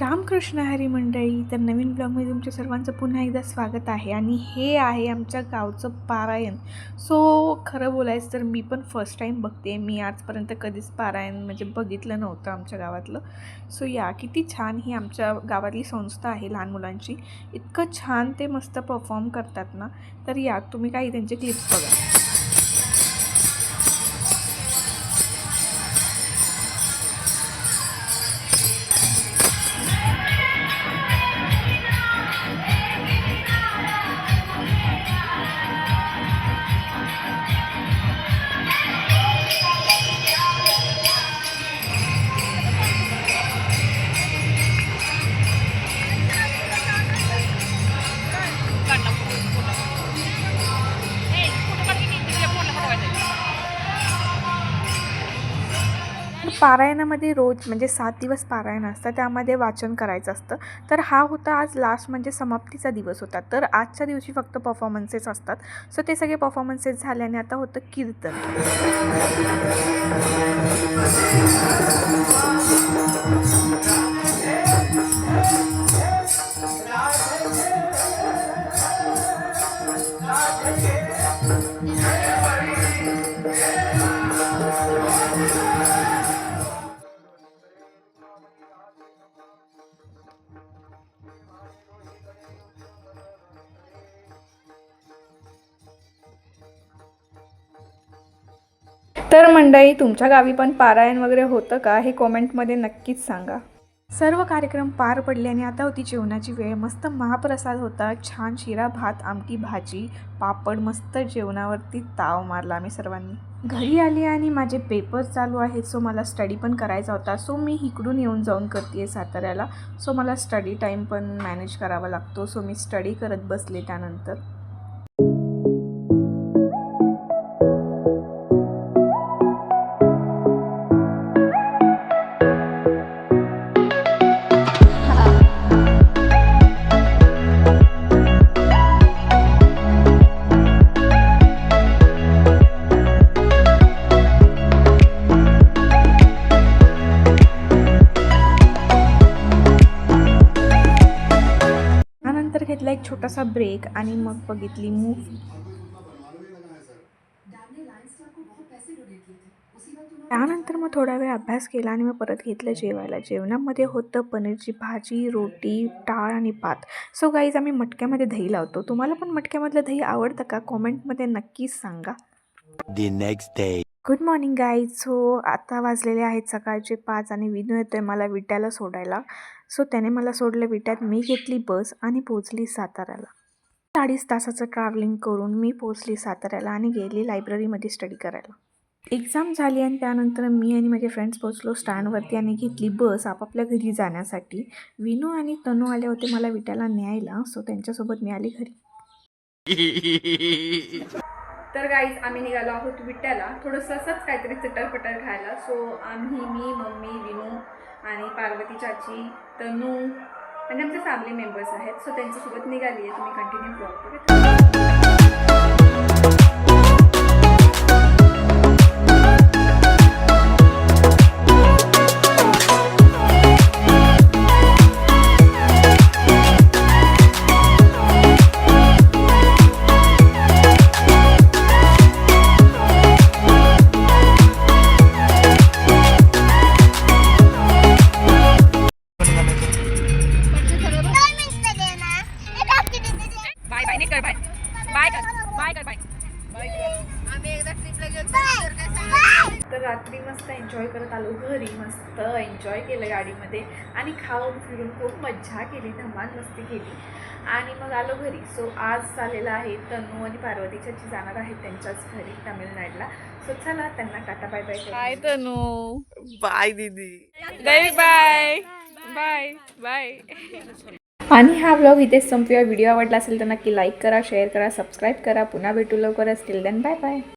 रामकृष्ण हरी मंडळी तर नवीन ब्लॉगमध्ये तुमच्या सर्वांचं पुन्हा एकदा स्वागत आहे. आणि हे आहे आमच्या गावचं पारायण. सो खरं बोलायचं तर मी पण फर्स्ट टाईम बघते. मी आजपर्यंत कधीच पारायण म्हणजे बघितलं नव्हतं आमच्या गावातलं. सो या किती छान ही आमच्या गावातली संस्था आहे लहान मुलांची. इतकं छान ते मस्त परफॉर्म करतात ना. तर या तुम्ही काही त्यांचे क्लिप्स बघा. पारायणामध्ये रोज म्हणजे सात दिवस पारायण असतं त्यामध्ये वाचन करायचं असतं. तर हा होता आज लास्ट म्हणजे समाप्तीचा दिवस होता. तर आजच्या दिवशी फक्त परफॉर्मन्सेस असतात. सो ते सगळे परफॉर्मन्सेस झाल्याने आता होतं कीर्तन. तर मंडळी तुमच्या गावी पण पारायण वगैरे होतं का? हे कॉमेंटमध्ये नक्कीच सांगा. सर्व कार्यक्रम पार पडले आणि आता होती जेवणाची वेळ. मस्त महाप्रसाद होता. छान शिरा भात आमटी भाजी पापड मस्त जेवणावरती ताव मारला आम्ही सर्वांनी. घरी आली आणि माझे पेपर चालू आहेत सो मला स्टडी पण करायचा होता. सो मी इकडून येऊन जाऊन करते आहे साताऱ्याला. सो मला स्टडी टाईम पण मॅनेज करावा लागतो. सो मी स्टडी करत बसले त्यानंतर. एक छोटासा ब्रेक आणि मग बघितली मूव्ही त्यानंतर मग थोडा वेळ अभ्यास केला आणि मग परत घेतलं जेवायला. जेवणामध्ये होतं पनीरची भाजी रोटी टाळ आणि भात. सो गाईज आम्ही मटक्यामध्ये दही लावतो. तुम्हाला पण मटक्यामधलं दही आवडतं का? कॉमेंटमध्ये नक्कीच सांगा. The next day. Good morning guys so आता वाजलेले आहेत सकाळचे पाच आणि विनू येतोय मला विट्याला सोडायला. सो त्याने मला सोडलं विट्यात. मी घेतली बस आणि पोचली साताऱ्याला. अडीच तासाचं ट्रॅव्हलिंग करून मी पोचली साताऱ्याला आणि गेली लायब्ररीमध्ये स्टडी करायला. एक्झाम झाली आणि त्यानंतर मी आणि माझे फ्रेंड्स पोचलो स्टँडवरती आणि घेतली बस आपापल्या घरी जाण्यासाठी. विनू आणि तनू आले होते मला विट्याला न्यायला. सो त्यांच्यासोबत मी आली घरी. तर गाईज आम्ही निघालो आहोत विट्याला. थोडंसं असंच काहीतरी चटरपटर खायला. सो आम्ही मी मम्मी विनू आणि पार्वती चाची तनू आणि आमचे फॅमिली मेंबर्स आहेत. सो त्यांच्यासोबत निघाली आहे तुम्ही कंटिन्यू ब्लॉग कर बाय. बाय कर. बाय कर बाय. आम्ही एकदा ट्रिपला गेलो तर रात्री मस्त एन्जॉय करत आलो घरी. मस्त एन्जॉय केलं गाडीमध्ये. आणि खाऊन फिरून खूप मज्जा केली. धमाल मस्ती केली. आणि मग आलो घरी. सो आज झालेला आहे तनू आणि पार्वतीच्या जी जाणार आहेत त्यांच्याच घरी तामिळनाडला. सो चला त्यांना tata bye bye bye Tanu. Bye, Didi. Bye bye bye bye आणि हा ब्लॉग इथेच संपूया व्हिडिओ आवडला असेल तर नक्की लाईक करा शेअर करा सबस्क्राईब करा. पुन्हा भेटू लवकर असतील देन बाय बाय